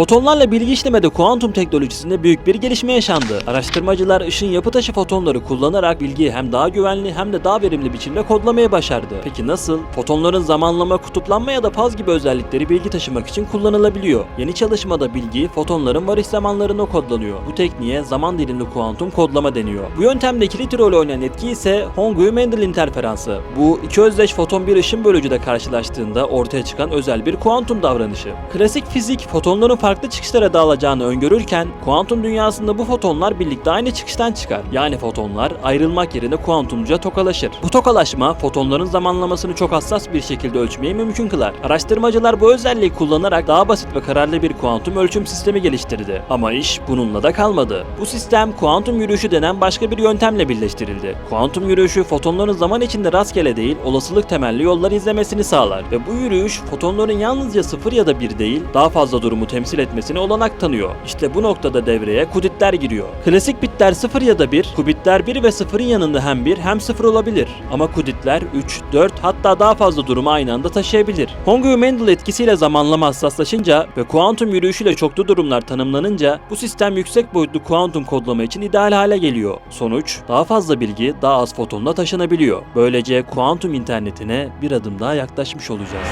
Fotonlarla bilgi işlemede kuantum teknolojisinde büyük bir gelişme yaşandı. Araştırmacılar ışın yapı taşı fotonları kullanarak bilgiyi hem daha güvenli hem de daha verimli biçimde kodlamaya başardı. Peki nasıl? Fotonların zamanlama, kutuplanma ya da paz gibi özellikleri bilgi taşımak için kullanılabiliyor. Yeni çalışmada bilgi fotonların varış zamanlarına kodlanıyor. Bu tekniğe zaman dilimli kuantum kodlama deniyor. Bu yöntemde kilit rol oynayan etki ise Hongu-Mendel interferansı. Bu iki özdeş foton bir ışın bölücüde karşılaştığında ortaya çıkan özel bir kuantum davranışı. Klasik fizik fotonların farklı çıkışlara dağılacağını öngörürken kuantum dünyasında bu fotonlar birlikte aynı çıkıştan çıkar. Yani fotonlar ayrılmak yerine kuantumca tokalaşır. Bu tokalaşma fotonların zamanlamasını çok hassas bir şekilde ölçmeyi mümkün kılar. Araştırmacılar bu özelliği kullanarak daha basit ve kararlı bir kuantum ölçüm sistemi geliştirdi. Ama iş bununla da kalmadı. Bu sistem kuantum yürüyüşü denen başka bir yöntemle birleştirildi. Kuantum yürüyüşü fotonların zaman içinde rastgele değil, olasılık temelli yollar izlemesini sağlar ve bu yürüyüş fotonların yalnızca 0 ya da 1 değil, daha fazla durumu temsil etmesine olanak tanıyor. İşte bu noktada devreye kuditler giriyor. Klasik bitler 0 ya da 1, kubitler 1 ve 0'ın yanında hem 1 hem 0 olabilir. Ama kuditler 3, 4 hatta daha fazla durumu aynı anda taşıyabilir. Hongu-Mendel etkisiyle zamanlama hassaslaşınca ve kuantum yürüyüşüyle çoklu durumlar tanımlanınca bu sistem yüksek boyutlu kuantum kodlama için ideal hale geliyor. Sonuç daha fazla bilgi daha az fotonla taşınabiliyor. Böylece kuantum internetine bir adım daha yaklaşmış olacağız.